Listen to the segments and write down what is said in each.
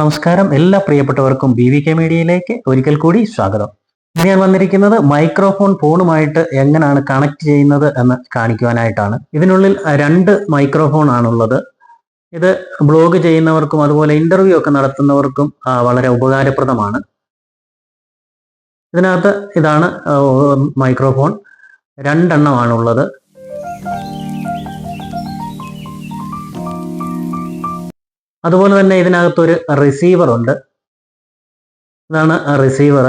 നമസ്കാരം. എല്ലാ പ്രിയപ്പെട്ടവർക്കും ബി വി കെ മീഡിയയിലേക്ക് ഒരിക്കൽ കൂടി സ്വാഗതം. ഇന്ന് ഞാൻ വന്നിരിക്കുന്നത് മൈക്രോഫോൺ ഫോണുമായിട്ട് എങ്ങനെയാണ് കണക്ട് ചെയ്യുന്നത് എന്ന് കാണിക്കുവാനായിട്ടാണ്. ഇതിനുള്ളിൽ രണ്ട് മൈക്രോഫോൺ ആണുള്ളത്. ഇത് ബ്ലോഗ് ചെയ്യുന്നവർക്കും അതുപോലെ ഇന്റർവ്യൂ ഒക്കെ നടത്തുന്നവർക്കും വളരെ ഉപകാരപ്രദമാണ്. ഇതിനകത്ത് ഇതാണ് മൈക്രോഫോൺ. രണ്ടെണ്ണമാണുള്ളത്. അതുപോലെ തന്നെ ഇതിനകത്തൊരു റിസീവർ ഉണ്ട്. ഇതാണ് റിസീവർ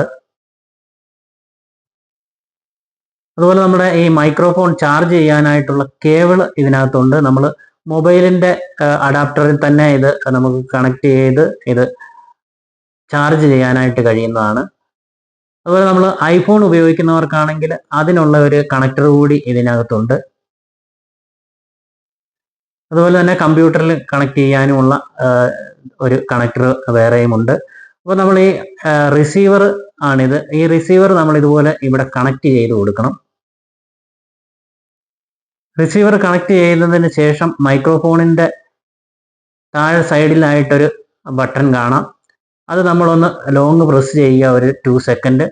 അതുപോലെ നമ്മുടെ ഈ മൈക്രോഫോൺ ചാർജ് ചെയ്യാനായിട്ടുള്ള കേബിൾ ഇതിനകത്തുണ്ട്. നമ്മൾ മൊബൈലിന്റെ അഡാപ്റ്ററിൽ തന്നെ ഇത് നമുക്ക് കണക്ട് ചെയ്ത് ഇത് ചാർജ് ചെയ്യാനായിട്ട് കഴിയുന്നതാണ്. അതുപോലെ നമ്മൾ ഐഫോൺ ഉപയോഗിക്കുന്നവർക്കാണെങ്കിൽ അതിനുള്ള ഒരു കണക്ടർ കൂടി ഇതിനകത്തുണ്ട്. അതുപോലെ തന്നെ കമ്പ്യൂട്ടറിൽ കണക്ട് ചെയ്യാനുമുള്ള ഒരു കണക്ടർ വേറെയും ഉണ്ട്. അപ്പോൾ നമ്മൾ ഈ റിസീവർ ആണിത്. ഈ റിസീവർ നമ്മൾ ഇതുപോലെ ഇവിടെ കണക്ട് ചെയ്ത് കൊടുക്കണം. റിസീവർ കണക്ട് ചെയ്യുന്നതിന് ശേഷം മൈക്രോഫോണിന്റെ താഴെ സൈഡിലായിട്ടൊരു ബട്ടൺ കാണാം. അത് നമ്മളൊന്ന് ലോങ് പ്രസ് ചെയ്യുക ഒരു ടു സെക്കൻഡ്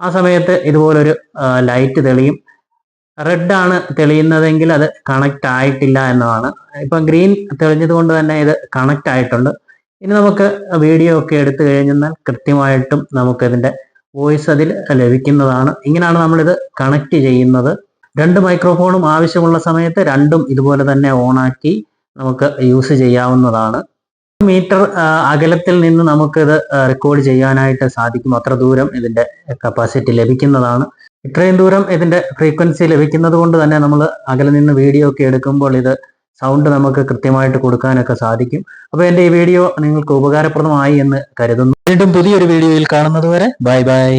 ആ സമയത്ത് ഇതുപോലൊരു ലൈറ്റ് തെളിയും. റെഡ് ആണ് തെളിയുന്നതെങ്കിൽ അത് കണക്ട് ആയിട്ടില്ല എന്നതാണ്. ഇപ്പം ഗ്രീൻ തെളിഞ്ഞത് കൊണ്ട് തന്നെ ഇത് കണക്ട് ആയിട്ടുണ്ട്. ഇനി നമുക്ക് വീഡിയോ ഒക്കെ എടുത്തു കഴിഞ്ഞാൽ കൃത്യമായിട്ടും നമുക്ക് ഇതിന്റെ വോയിസ് അതിൽ ലഭിക്കുന്നതാണ്. ഇങ്ങനെയാണ് നമ്മളിത് കണക്ട് ചെയ്യുന്നത്. രണ്ട് മൈക്രോഫോണും ആവശ്യമുള്ള സമയത്ത് രണ്ടും ഇതുപോലെ തന്നെ ഓണാക്കി നമുക്ക് യൂസ് ചെയ്യാവുന്നതാണ്. മീറ്റർ അകലത്തിൽ നിന്ന് നമുക്കിത് റെക്കോർഡ് ചെയ്യാനായിട്ട് സാധിക്കും. അത്ര ദൂരം ഇതിന്റെ കപ്പാസിറ്റി ലഭിക്കുന്നതാണ്. ഇത്രയും ദൂരം ഇതിന്റെ ഫ്രീക്വൻസി ലഭിക്കുന്നത് കൊണ്ട് തന്നെ നമ്മൾ അകലെ നിന്ന് വീഡിയോ ഒക്കെ എടുക്കുമ്പോൾ ഇത് സൗണ്ട് നമുക്ക് കൃത്യമായിട്ട് കൊടുക്കാനൊക്കെ സാധിക്കും. അപ്പോൾ എന്റെ ഈ വീഡിയോ നിങ്ങൾക്ക് ഉപകാരപ്രദമായി എന്ന് കരുതുന്നു. വീണ്ടും പുതിയൊരു വീഡിയോയിൽ കാണുന്നത് വരെ ബൈ ബൈ.